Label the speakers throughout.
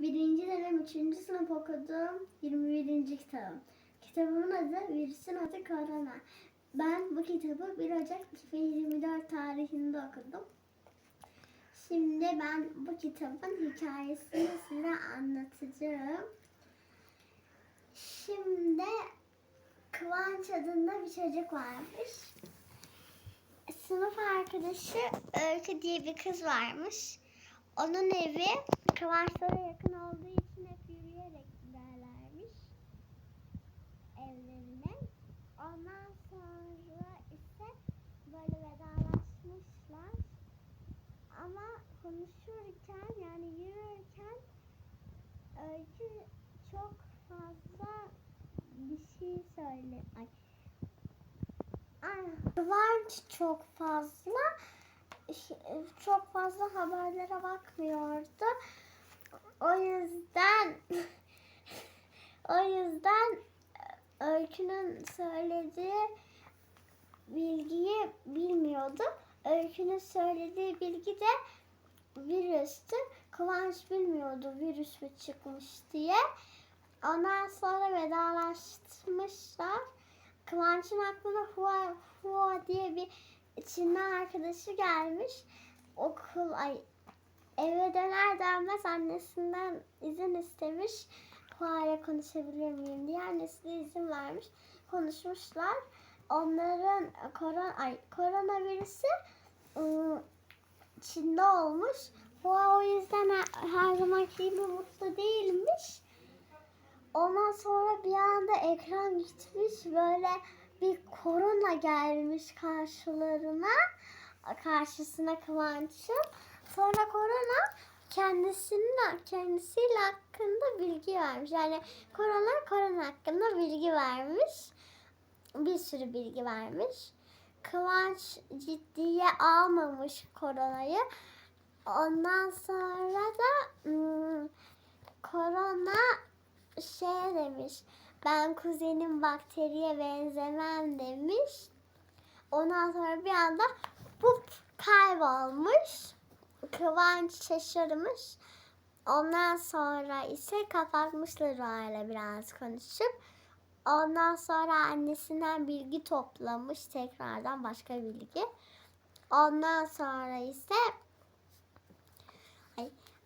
Speaker 1: birinci dönem 3. sınıf okuduğum 21. kitabım. Kitabımın adı Virüsün Adı Korona. Ben bu kitabı 1 Ocak 2024 tarihinde okudum. Şimdi ben bu kitabın hikayesini size anlatacağım. Şimdi Kıvanç adında bir çocuk varmış. Sınıf arkadaşı Öykü diye bir kız varmış. Onun evi Kıvançlara yakın olduğu için hep yürüyerek giderlermiş evlerine. Ondan sonra ise böyle vedalaşmışlar. Ama konuşurken yani yürürken Öykü çok fazla bir şey söyle. Ay. Ay, Kıvanç çok fazla çok fazla haberlere bakmıyordu. O yüzden o yüzden Öykü'nün söylediği bilgiyi bilmiyordu. Öykü'nün söylediği bilgi de virüstü. Kıvanç bilmiyordu virüs mü çıkmış diye. Ondan sonra vedalaşmışlar. Kıvanç'ın aklına Hua, Hua diye bir Çinli arkadaşı gelmiş. Okul ay eve döner dönmez annesinden izin istemiş. Hua'ya konuşabilir miyim diye annesi de izin vermiş. Konuşmuşlar. Onların koron ay koronavirüsü ıı, Çin'de olmuş. Hua o yüzden her, her zamanki gibi mutlu değilmiş. Ondan sonra bir anda ekran gitmiş böyle bir korona gelmiş karşılarına karşısına Kıvanç'ın. Sonra korona kendisinin kendisiyle hakkında bilgi vermiş. Yani korona korona hakkında bilgi vermiş. Bir sürü bilgi vermiş. Kıvanç ciddiye almamış koronayı. Ondan sonra da hmm, korona şey demiş. Ben kuzenim bakteriye benzemem demiş. Ondan sonra bir anda bu kaybolmuş. Kıvanç şaşırmış. Ondan sonra ise kapatmışlar aile biraz konuşup. Ondan sonra annesinden bilgi toplamış. Tekrardan başka bilgi. Ondan sonra ise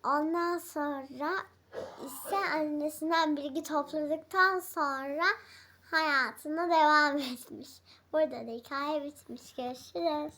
Speaker 1: ondan sonra ise annesinden bilgi topladıktan sonra hayatına devam etmiş. Burada da hikaye bitmiş. Görüşürüz.